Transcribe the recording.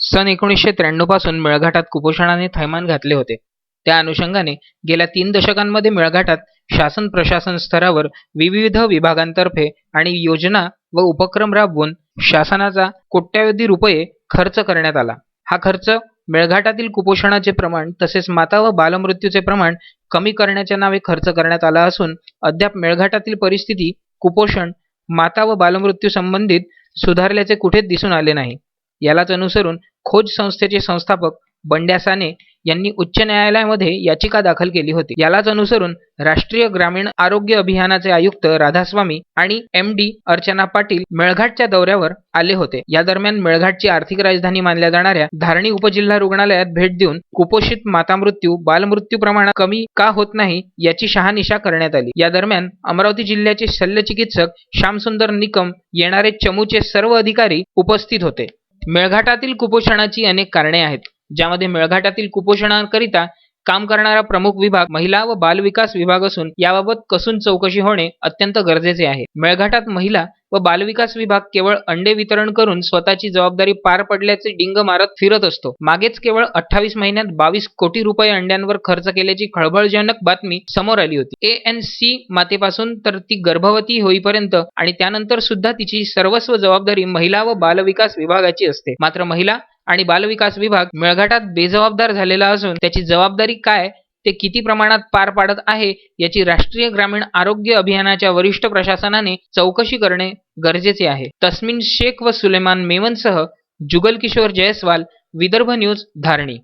सन एकोणीसशे त्र्याण्णवपासून मेळघाटात कुपोषणाने थैमान घातले होते. त्या अनुषंगाने गेल्या तीन दशकांमध्ये मेळघाटात शासन प्रशासन स्तरावर विविध विभागांतर्फे आणि योजना व उपक्रम राबवून शासनाचा कोट्यावधी रुपये खर्च करण्यात आला. हा खर्च मेळघाटातील कुपोषणाचे प्रमाण तसेच माता व बालमृत्यूचे प्रमाण कमी करण्याच्या नावे खर्च करण्यात आला असून अद्याप मेळघाटातील परिस्थिती कुपोषण माता व बालमृत्यू संबंधित सुधारल्याचे कुठेच दिसून आले नाही. यालाच अनुसरून खोज संस्थेचे संस्थापक बंड्या साने यांनी उच्च न्यायालयामध्ये याचिका दाखल केली होती. यालाच अनुसरून राष्ट्रीय ग्रामीण आरोग्य अभियानाचे आयुक्त राधास्वामी आणि एम डी अर्चना पाटील मेळघाटच्या दौऱ्यावर आले होते. या दरम्यान मेळघाटची आर्थिक राजधानी मानल्या जाणाऱ्या धारणी उपजिल्हा रुग्णालयात भेट देऊन कुपोषित मातामृत्यू बालमृत्यू प्रमाण कमी का होत नाही याची शहानिशा करण्यात आली. या दरम्यान अमरावती जिल्ह्याचे शल्यचिकित्सक श्यामसुंदर निकम येणारे चमूचे सर्व अधिकारी उपस्थित होते. मेळघाटातील कुपोषणाची अनेक कारणे आहेत ज्यामध्ये मेळघाटातील कुपोषणाकरिता काम करणारा प्रमुख विभाग महिला व बाल विकास विभाग असून याबाबत कसून चौकशी होणे अत्यंत गरजेचे आहे. मेळघाटात महिला व बालविकास विभाग केवळ अंडे वितरण करून स्वतःची जबाबदारी पार पडल्याचे डिंग मारत फिरत असतो. मागेच केवळ अठ्ठावीस महिन्यात बावीस कोटी रुपये अंड्यांवर खर्च केल्याची खळबळजनक बातमी समोर आली होती. ए एन सी मातेपासून तर ती गर्भवती होईपर्यंत आणि त्यानंतर सुद्धा तिची सर्वस्व जबाबदारी महिला व बालविकास विभागाची असते. मात्र महिला आणि बालविकास विभाग मेळघाटात बेजबाबदार झालेला असून त्याची जबाबदारी काय ते किती प्रमाणात पार पाडत आहे याची राष्ट्रीय ग्रामीण आरोग्य अभियानाच्या वरिष्ठ प्रशासनाने चौकशी करणे गरजेचे आहे. तस्मिन शेख व सुलेमान मेवनसह जुगल किशोर जयस्वाल विदर्भ न्यूज धारणी.